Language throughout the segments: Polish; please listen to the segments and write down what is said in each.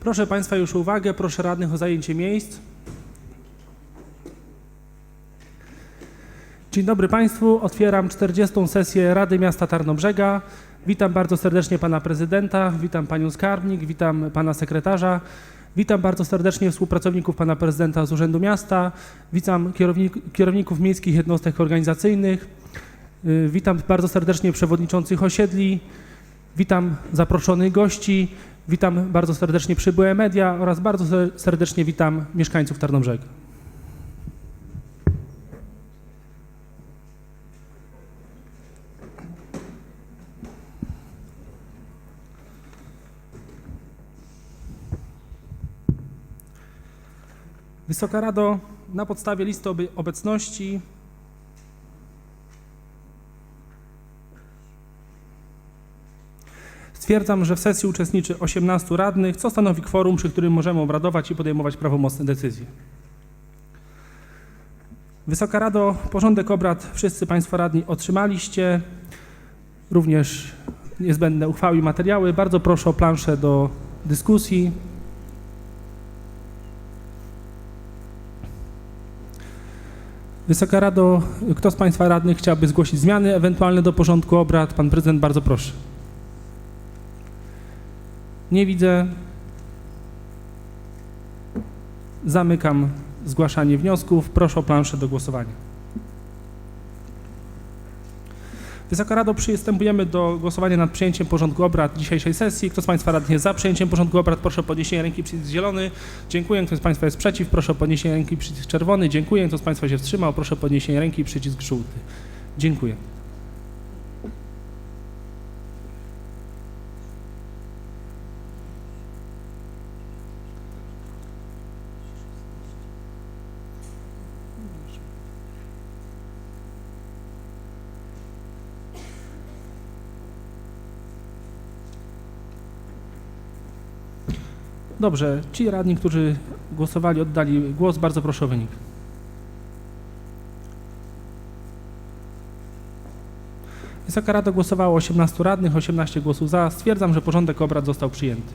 Proszę Państwa już uwagę, proszę radnych o zajęcie miejsc. Dzień dobry Państwu, otwieram 40. sesję Rady Miasta Tarnobrzega. Witam bardzo serdecznie Pana Prezydenta, witam Panią Skarbnik, witam Pana Sekretarza, witam bardzo serdecznie współpracowników Pana Prezydenta z Urzędu Miasta, witam kierownik, kierowników miejskich jednostek organizacyjnych, y, witam bardzo serdecznie przewodniczących osiedli, witam zaproszonych gości, witam bardzo serdecznie przybyłe media oraz bardzo ser- serdecznie witam mieszkańców Tarnobrzega. Wysoka Rado, na podstawie listy obecności stwierdzam, że w sesji uczestniczy 18 radnych, co stanowi kworum, przy którym możemy obradować i podejmować prawomocne decyzje. Wysoka Rado, porządek obrad wszyscy Państwo radni otrzymaliście, również niezbędne uchwały i materiały. Bardzo proszę o planszę do dyskusji. Wysoka Rado, kto z Państwa radnych chciałby zgłosić zmiany ewentualne do porządku obrad? Pan prezydent, bardzo proszę. Nie widzę. Zamykam zgłaszanie wniosków. Proszę o planszę do głosowania. Wysoka Rado, przystępujemy do głosowania nad przyjęciem porządku obrad dzisiejszej sesji. Kto z Państwa radnych jest za przyjęciem porządku obrad, proszę o podniesienie ręki przycisk zielony. Dziękuję. Kto z Państwa jest przeciw, proszę o podniesienie ręki przycisk czerwony. Dziękuję. Kto z Państwa się wstrzymał, proszę o podniesienie ręki przycisk żółty. Dziękuję. Dobrze, ci radni, którzy głosowali, oddali głos, bardzo proszę o wynik. Wysoka Rada głosowało 18 radnych, 18 głosów za. Stwierdzam, że porządek obrad został przyjęty.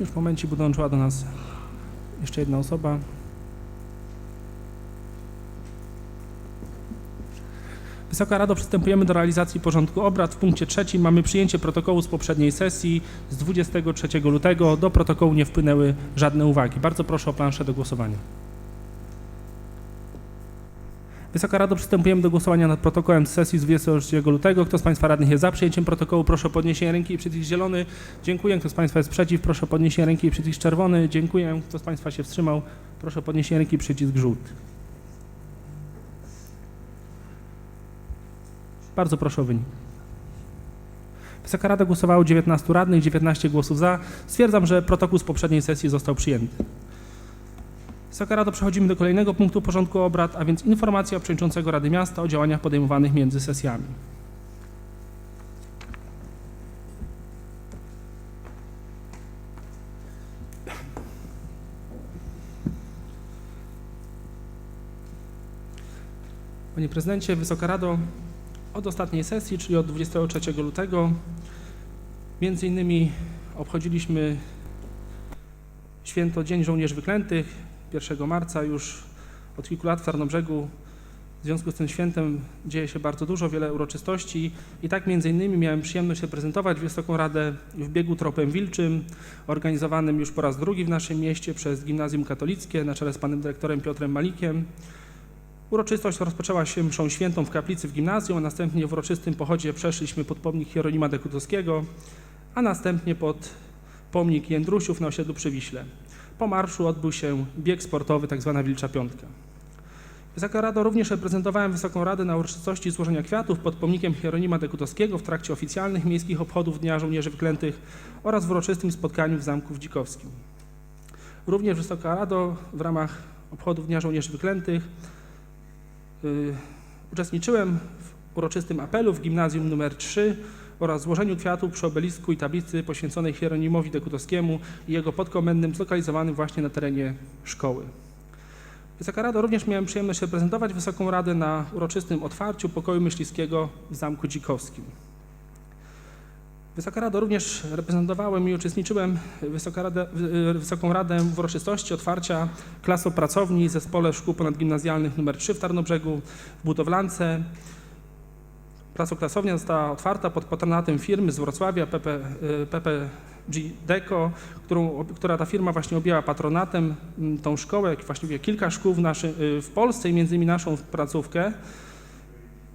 Już w momencie by dołączyła do nas jeszcze jedna osoba. Wysoka Rado, przystępujemy do realizacji porządku obrad. W punkcie trzecim mamy przyjęcie protokołu z poprzedniej sesji z 23 lutego. Do protokołu nie wpłynęły żadne uwagi. Bardzo proszę o planszę do głosowania. Wysoka Rado, przystępujemy do głosowania nad protokołem z sesji z 23 lutego. Kto z Państwa radnych jest za przyjęciem protokołu, proszę o podniesienie ręki i przycisk zielony. Dziękuję. Kto z Państwa jest przeciw, proszę o podniesienie ręki i przycisk czerwony. Dziękuję. Kto z Państwa się wstrzymał, proszę o podniesienie ręki i przycisk żółty. Bardzo proszę o wynik. Wysoka Rada głosowało 19 radnych, 19 głosów za. Stwierdzam, że protokół z poprzedniej sesji został przyjęty. Wysoka Rado, przechodzimy do kolejnego punktu porządku obrad, a więc informacja przewodniczącego Rady Miasta o działaniach podejmowanych między sesjami. Panie Prezydencie, Wysoka Rado, od ostatniej sesji, czyli od 23 lutego, między innymi obchodziliśmy święto Dzień Żołnierzy Wyklętych. 1 marca już od kilku lat w Tarnobrzegu w związku z tym świętem dzieje się bardzo dużo, wiele uroczystości i tak między innymi miałem przyjemność reprezentować Wysoką Radę w biegu Tropem Wilczym, organizowanym już po raz drugi w naszym mieście przez Gimnazjum Katolickie na czele z panem dyrektorem Piotrem Malikiem. Uroczystość rozpoczęła się mszą świętą w kaplicy w gimnazjum, a następnie w uroczystym pochodzie przeszliśmy pod pomnik Hieronima Dekutowskiego, a następnie pod pomnik Jędrusiów na osiedlu przy Wiśle. Po marszu odbył się bieg sportowy, tak zwana Wilcza Piątka. Wysoka Rado, również reprezentowałem Wysoką Radę na uroczystości złożenia kwiatów pod pomnikiem Hieronima Dekutowskiego w trakcie oficjalnych miejskich obchodów Dnia Żołnierzy Wyklętych oraz w uroczystym spotkaniu w Zamku w Dzikowskim. Również Wysoka Rado w ramach obchodów Dnia Żołnierzy Wyklętych uczestniczyłem w uroczystym apelu w gimnazjum nr 3 oraz złożeniu kwiatów przy obelisku i tablicy poświęconej Hieronimowi Dekutowskiemu i jego podkomendnym zlokalizowanym właśnie na terenie szkoły. Wysoka Rado, również miałem przyjemność reprezentować Wysoką Radę na uroczystym otwarciu pokoju myśliwskiego w Zamku Dzikowskim. Wysoka Rado, również reprezentowałem i uczestniczyłem Wysoka Wysoką Radę w uroczystości otwarcia klasopracowni w Zespole Szkół Ponadgimnazjalnych nr 3 w Tarnobrzegu w Budowlance. Klasoklasownia została otwarta pod patronatem firmy z Wrocławia PP, y, PPG Deco, którą, która ta firma właśnie objęła patronatem tą szkołę, właściwie kilka szkół w, naszy, y, w Polsce i między innymi naszą placówkę.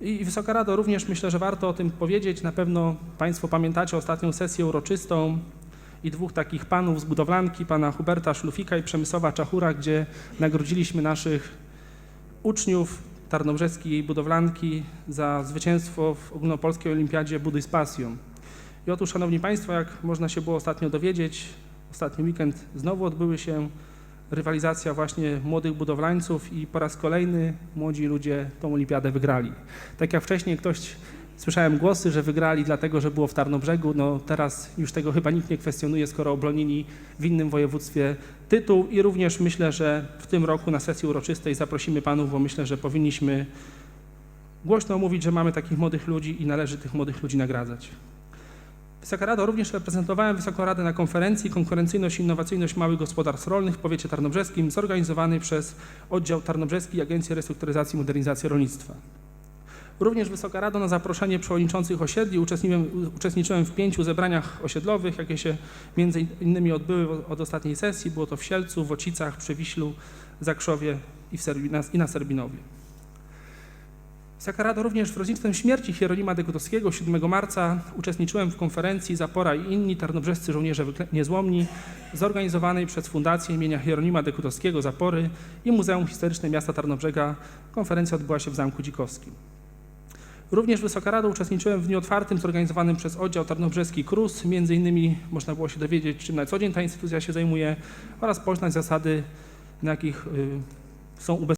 I Wysoka Rado, również myślę, że warto o tym powiedzieć. Na pewno Państwo pamiętacie ostatnią sesję uroczystą i dwóch takich panów z budowlanki, pana Huberta Szlufika i Przemysława Czachura, gdzie nagrodziliśmy naszych uczniów tarnobrzeskiej budowlanki za zwycięstwo w ogólnopolskiej olimpiadzie Buduj z. I otóż, Szanowni Państwo, jak można się było ostatnio dowiedzieć, ostatni weekend znowu odbyły się rywalizacja właśnie młodych budowlańców i po raz kolejny młodzi ludzie tą olimpiadę wygrali. Tak jak wcześniej ktoś, słyszałem głosy, że wygrali dlatego, że było w Tarnobrzegu, no teraz już tego chyba nikt nie kwestionuje, skoro obronili w innym województwie tytuł i również myślę, że w tym roku na sesji uroczystej zaprosimy panów, bo myślę, że powinniśmy głośno mówić, że mamy takich młodych ludzi i należy tych młodych ludzi nagradzać. Wysoka Rado, również reprezentowałem Wysoką Radę na konferencji Konkurencyjność i Innowacyjność Małych Gospodarstw Rolnych w powiecie tarnobrzeskim zorganizowanej przez Oddział Tarnobrzeski Agencji Restrukturyzacji i Modernizacji Rolnictwa. Również Wysoka Rado na zaproszenie przewodniczących osiedli uczestniczyłem, uczestniczyłem w pięciu zebraniach osiedlowych, jakie się między innymi odbyły od ostatniej sesji. Było to w Sielcu, w Ocicach, przy Wiślu, Zakrzowie i, w Serbi, na, i na Serbinowie. Wysoka Rado, również w rocznictwem śmierci Hieronima Dekutowskiego 7 marca uczestniczyłem w konferencji Zapora i inni tarnobrzescy żołnierze niezłomni zorganizowanej przez Fundację imienia Hieronima Dekutowskiego Zapory i Muzeum Historyczne Miasta Tarnobrzega. Konferencja odbyła się w Zamku Dzikowskim. Również Wysoka Rado uczestniczyłem w dniu otwartym zorganizowanym przez oddział tarnobrzeski KRUS. Między innymi można było się dowiedzieć, czym na co dzień ta instytucja się zajmuje oraz poznać zasady, na jakich y, są ubezpieczone